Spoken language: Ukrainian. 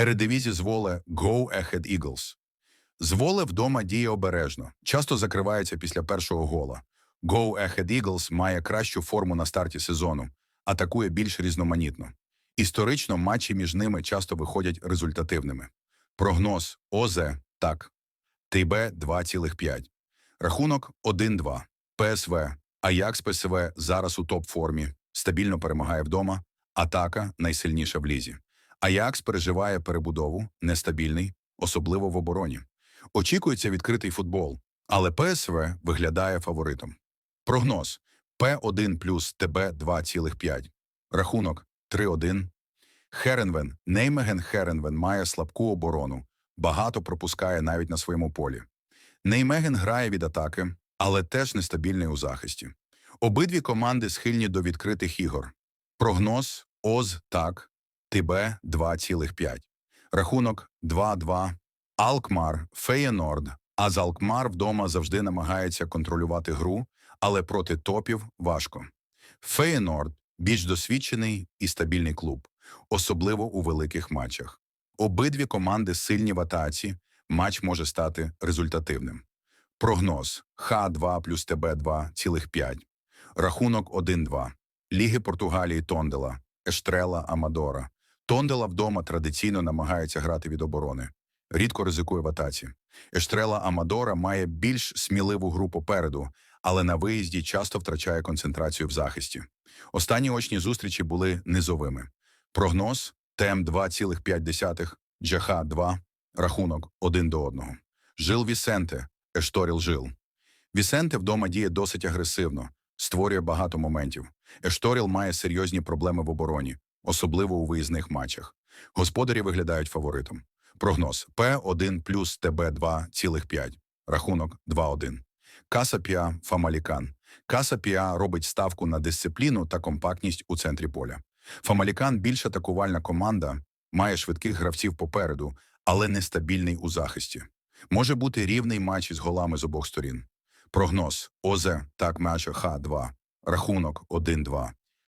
Ередивізі з воле Go Ahead Eagles. З вдома діє обережно, часто закривається після першого гола. Go Ahead Eagles має кращу форму на старті сезону, атакує більш різноманітно. Історично матчі між ними часто виходять результативними. Прогноз ОЗ – так. ТБ 2,5. Рахунок 1-2. ПСВ. Аякс ПСВ зараз у топ-формі, стабільно перемагає вдома, атака найсильніша в лізі. Аякс переживає перебудову, нестабільний, особливо в обороні. Очікується відкритий футбол, але ПСВ виглядає фаворитом. Прогноз П1 плюс ТБ 2,5. Рахунок 3-1. Херенвен. Неймеген Херенвен має слабку оборону, багато пропускає навіть на своєму полі. Неймеген грає від атаки, але теж нестабільний у захисті. Обидві команди схильні до відкритих ігор. Прогноз ОЗ так, ТБ 2,5. Рахунок 2-2. Алкмар, Феєнорд. А з Алкмар вдома завжди намагається контролювати гру, але проти топів важко. Феєнорд більш досвідчений і стабільний клуб, особливо у великих матчах. Обидві команди сильні в атаці, матч може стати результативним. Прогноз Х2 плюс ТБ2 цілих 5. Рахунок 1-2. Ліги Португалії Тондела, Ештрела Амадора. Тондела вдома традиційно намагається грати від оборони. Рідко ризикує в атаці. Ештрела Амадора має більш сміливу гру попереду, але на виїзді часто втрачає концентрацію в захисті. Останні очні зустрічі були низовими. Прогноз ТМ 2,5, Джаха 2, рахунок 1 до 1. Жил Вісенте, Ешторіл Жил. Вісенте вдома діє досить агресивно, створює багато моментів. Ешторіл має серйозні проблеми в обороні, особливо у виїзних матчах. Господарі виглядають фаворитом. Прогноз П1 плюс ТБ2,5, рахунок 2-1. Касапіа Фамалікан. Касапіа робить ставку на дисципліну та компактність у центрі поля. Фамалікан більш атакувальна команда, має швидких гравців попереду, але нестабільний у захисті. Може бути рівний матч із голами з обох сторін. Прогноз ОЗ так матча Х2, рахунок 1-2.